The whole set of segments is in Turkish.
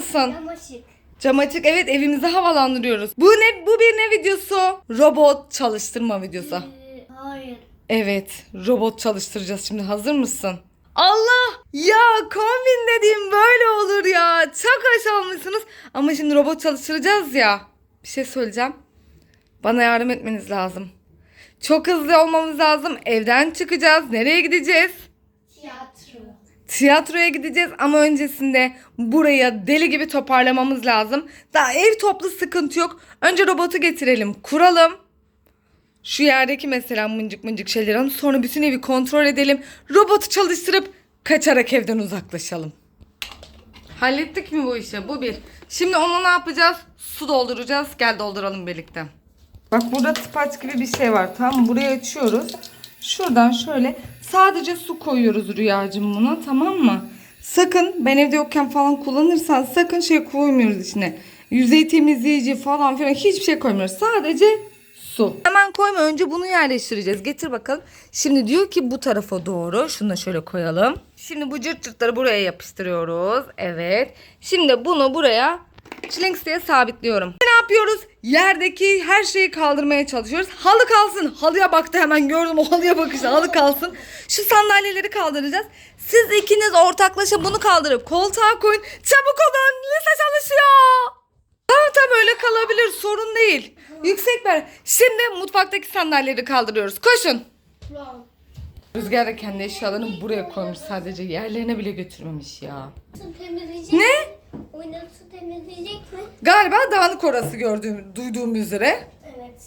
mısın? Yamaşık. Cam açık evet evimizi havalandırıyoruz. Bu ne bu bir ne videosu? Robot çalıştırma videosu. Ee, hayır. Evet robot çalıştıracağız şimdi hazır mısın? Allah ya kombin dediğim böyle olur ya. Çok hoş olmuşsunuz. Ama şimdi robot çalıştıracağız ya. Bir şey söyleyeceğim. Bana yardım etmeniz lazım. Çok hızlı olmamız lazım. Evden çıkacağız. Nereye gideceğiz? Tiyatro. Tiyatroya gideceğiz ama öncesinde buraya deli gibi toparlamamız lazım. Daha ev toplu sıkıntı yok. Önce robotu getirelim, kuralım. Şu yerdeki mesela mıncık mıncık şeyleri alalım. Sonra bütün evi kontrol edelim. Robotu çalıştırıp kaçarak evden uzaklaşalım. Hallettik mi bu işi? Bu bir. Şimdi ona ne yapacağız? Su dolduracağız. Gel dolduralım birlikte. Bak burada tıpaç gibi bir şey var. Tamam? Burayı açıyoruz. Şuradan şöyle sadece su koyuyoruz Rüyacığım buna tamam mı? Sakın ben evde yokken falan kullanırsan sakın şey koymuyoruz içine. Yüzey temizleyici falan filan hiçbir şey koymuyoruz. Sadece su. Hemen koyma önce bunu yerleştireceğiz. Getir bakalım. Şimdi diyor ki bu tarafa doğru. Şunu da şöyle koyalım. Şimdi bu cırt cırtları buraya yapıştırıyoruz. Evet. Şimdi bunu buraya çilinks diye sabitliyorum. Yapıyoruz? Yerdeki her şeyi kaldırmaya çalışıyoruz. Halı kalsın. Halıya baktı hemen gördüm o halıya bakıştı. Halı kalsın. Şu sandalyeleri kaldıracağız. Siz ikiniz ortaklaşa bunu kaldırıp koltuğa koyun. Çabuk olun. Lise çalışıyor. Tamam tamam öyle kalabilir sorun değil. Yüksek ver. Şimdi mutfaktaki sandalyeleri kaldırıyoruz. Koşun. Rüzgar da kendi eşyalarını buraya koymuş sadece. Yerlerine bile götürmemiş ya. Ne? Su temizleyecek mi? Galiba dağınık orası gördüğüm, duyduğum üzere. Evet.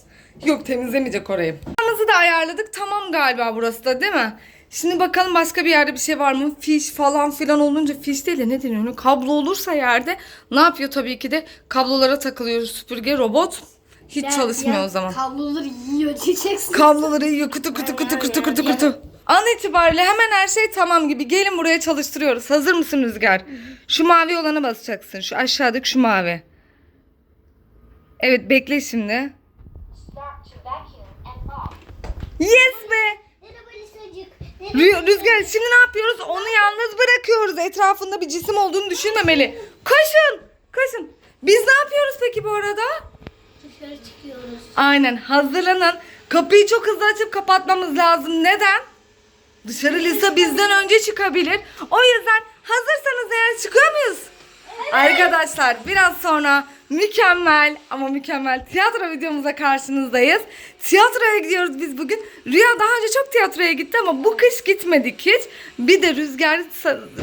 Yok temizlemeyecek orayı. Yalnızı da ayarladık. Tamam galiba burası da değil mi? Şimdi bakalım başka bir yerde bir şey var mı? Fiş falan filan olunca fiş değil de ne deniyor? Kablo olursa yerde ne yapıyor tabii ki de kablolara takılıyor süpürge robot. Hiç çalışmıyor o zaman. Kabloları yiyor diyeceksin. Kabloları yiyor kutu kutu kutu kutu kutu kutu. An itibariyle hemen her şey tamam gibi. Gelin buraya çalıştırıyoruz. Hazır mısın Rüzgar? Şu mavi olana basacaksın. Şu aşağıdaki şu mavi. Evet bekle şimdi. Yes be. Rü- Rüzgar şimdi ne yapıyoruz? Onu yalnız bırakıyoruz. Etrafında bir cisim olduğunu düşünmemeli. Koşun. Koşun. Biz ne yapıyoruz peki bu arada? Dışarı çıkıyoruz. Aynen hazırlanın. Kapıyı çok hızlı açıp kapatmamız lazım. Neden? Dışarı Lisa bizden önce çıkabilir. O yüzden hazırsanız eğer çıkıyor muyuz? Arkadaşlar biraz sonra mükemmel ama mükemmel tiyatro videomuza karşınızdayız. Tiyatroya gidiyoruz biz bugün. Rüya daha önce çok tiyatroya gitti ama bu kış gitmedik hiç. Bir de Rüzgar,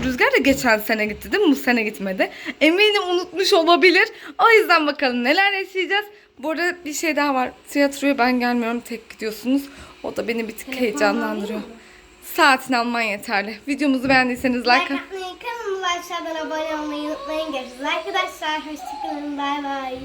Rüzgar da geçen sene gitti değil mi? Bu sene gitmedi. Eminim unutmuş olabilir. O yüzden bakalım neler yaşayacağız. Bu arada bir şey daha var. Tiyatroya ben gelmiyorum tek gidiyorsunuz. O da beni bir tık heyecanlandırıyor. Saatini alman yeterli. Videomuzu beğendiyseniz like Like atmayı, kanalıma aşağıdan abone olmayı unutmayın. Görüşürüz arkadaşlar. Hoşçakalın. Bay bay.